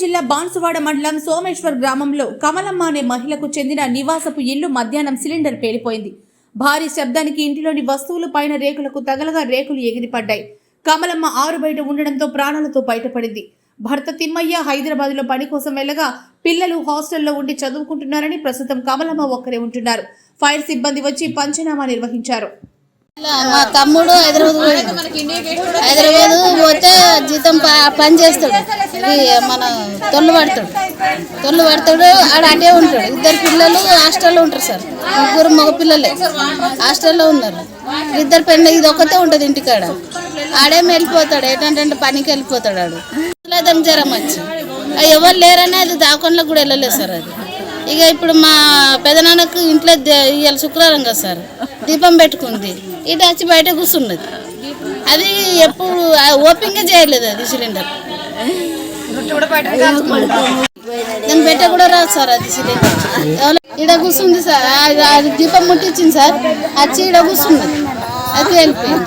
జిల్లా బాన్సువాడ మండలం సోమేశ్వర్ గ్రామంలో కమలమ్మ అనే మహిళకు చెందిన నివాసపు ఇల్లు మధ్యాహ్నం సిలిండర్ పేలిపోయింది. భారీ శబ్దానికి ఇంటిలోని వస్తువులు పైన రేకులకు తగలగా రేకులు ఎగిరిపడ్డాయి. కమలమ్మ ఆరు బయట ఉండడంతో ప్రాణాలతో బయటపడింది. భర్త తిమ్మయ్య హైదరాబాద్లో పని కోసం వెళ్ళగా పిల్లలు హాస్టల్లో ఉండి చదువుకుంటున్నారని ప్రస్తుతం కమలమ్మ ఒక్కరే ఉంటున్నారు. ఫైర్ సిబ్బంది వచ్చి పంచనామా నిర్వహించారు. మా తమ్ముడు హైదరాబాద్ పోయాడు. హైదరాబాద్ పోతే జీతం ప- పని చేస్తాడు. మన తొల్లు పడతాడు. తొల్లు పడతాడు ఆడ అటే ఉంటాడు. ఇద్దరు పిల్లలు హాస్టల్లో ఉంటారు సార్. ముగ్గురు మగ పిల్లలే. హాస్టల్లో ఉన్నారు. ఇద్దరు పెళ్ళి ఇది ఒక్కతే ఉంటుంది ఇంటికాడ. ఆడే వెళ్ళిపోతాడు ఏంటంటే పనికి వెళ్ళిపోతాడు ఆడు. లేదని జ్వరం వచ్చి. అది ఎవరు లేరనే అది దాకుండా కూడా వెళ్ళలేదు సార్ అది. ఇక ఇప్పుడు మా పెదనాన్నకు ఇంట్లో ఇవ్వాలి ఇవాళ శుక్రవారం కదా సార్. దీపం పెట్టుకుంది. ఇటు వచ్చి బయట కూర్చున్నది. అది ఎప్పుడు ఓపెన్గా చేయలేదు అది సిలిండర్ నేను బయట కూడా రాదు సార్ అది సిలిండర్ ఇడ ఈడ కూర్చుంది సార్ అది దీపం ముట్టించింది సార్. వచ్చి ఈడ కూర్చున్నది. అది వెళ్ళిపోయింది.